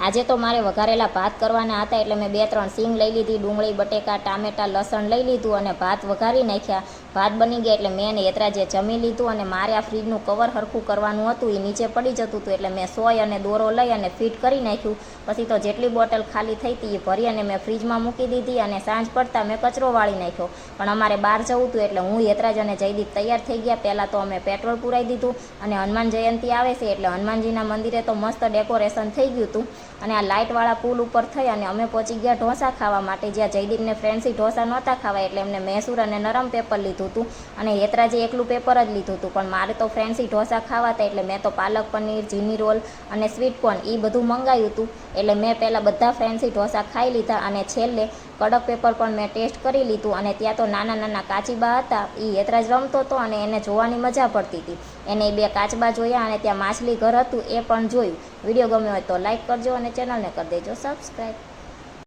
આજે તો મારે વઘારેલા ભાત કરવાના હતા એટલે મેં બે ત્રણ સિંગ લઈ લીધી, ડુંગળી, બટેકા, ટામેટા, લસણ લઈ લીધું અને ભાત વઘારી નાખ્યા. ભાત બની ગયા એટલે મેં ને એતરાજે જમી લીધું અને મારે આ ફ્રીજનું કવર હરખું કરવાનું હતું એ નીચે પડી જતું હતું એટલે મેં સોય અને દોરો લઈ અને ફિટ કરી નાખ્યું. પછી તો જેટલી બોટલ ખાલી થઈ હતી એ ભરી અને મેં ફ્રીજમાં મૂકી દીધી અને સાંજ પડતા મેં કચરો વાળી નાખ્યો. પણ અમારે બહાર જવું હતું એટલે હું, યતરાજ અને જયદીપ તૈયાર થઈ ગયા. પહેલાં તો અમે પેટ્રોલ પુરાઈ દીધું અને હનુમાન જયંતિ આવે છે એટલે હનુમાનજીના મંદિરે તો મસ્ત ડેકોરેશન થઈ ગયું હતું. અને આ લાઇટવાળા પુલ ઉપર થઈ અને અમે પહોંચી ગયા ઢોસા ખાવા માટે. જ્યાં જયદીપને ફ્રેન્ડસી ઢોસા નહોતા ખાવા એટલે એમને મૈસૂર અને નરમ પેપર લીધું હતું અને હેતરાજે એકલું પેપર જ લીધું હતું. પણ મારે તો ફ્રેન્ડસી ઢોસા ખાવા હતા એટલે મેં તો પાલક પનીર જીની રોલ અને સ્વીટ કોર્ન એ બધું મંગાવ્યું હતું. એટલે મેં પહેલાં બધા ફ્રેન્ડસી ઢોસા ખાઈ લીધા અને છેલ્લે કડક પેપર પણ મેં ટેસ્ટ કરી લીધું અને ત્યાં તો નાના નાના કાચીબા હતા. એ હેતરાજ રમતો હતો અને એને જોવાની મજા પડતી હતી. એને બે કાચબા જોયા અને ત્યાં માછલી ઘર હતું એ પણ જોયું. વીડિયો ગમ્યો હોય તો લાઈક કરજો અને ચેનલને કરી દેજો. સબસ્ક્રાઈબ